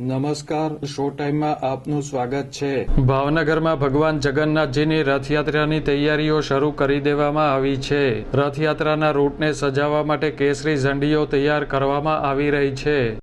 નમસ્કાર શો ટાઈમમાં આપનું સ્વાગત છે. ભાવનગરમાં ભગવાન જગન્નાથજીની રથયાત્રાની તૈયારીઓ શરૂ કરી દેવામાં આવી છે. રથયાત્રાના રૂટને સજાવવા માટે કેસરી ઝંડીઓ તૈયાર કરવામાં આવી રહી છે.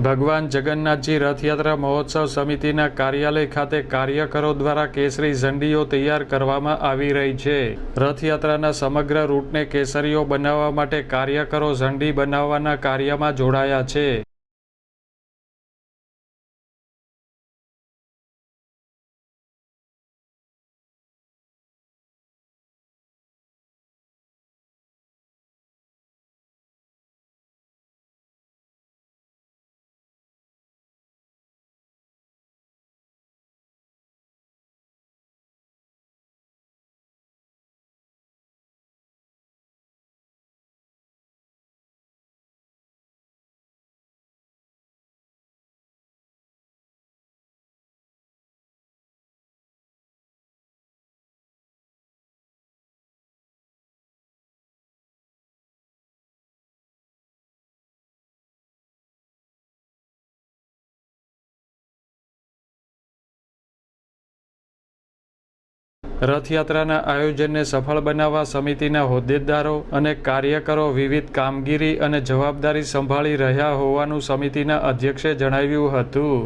ભગવાન જગન્નાથજી રથયાત્રા મહોત્સવ સમિતિના કાર્યાલય ખાતે કાર્યકરો દ્વારા કેસરી ઝંડીઓ તૈયાર કરવામાં આવી રહી છે. રથયાત્રાના સમગ્ર રૂટને કેસરીઓ બનાવવા માટે કાર્યકરો ઝંડી બનાવવાના કાર્યમાં જોડાયા છે. રથયાત્રાના આયોજનને સફળ બનાવવા સમિતિના હોદ્દેદારો અને કાર્યકરો વિવિધ કામગીરી અને જવાબદારી સંભાળી રહ્યા હોવાનું સમિતિના અધ્યક્ષે જણાવ્યું હતું.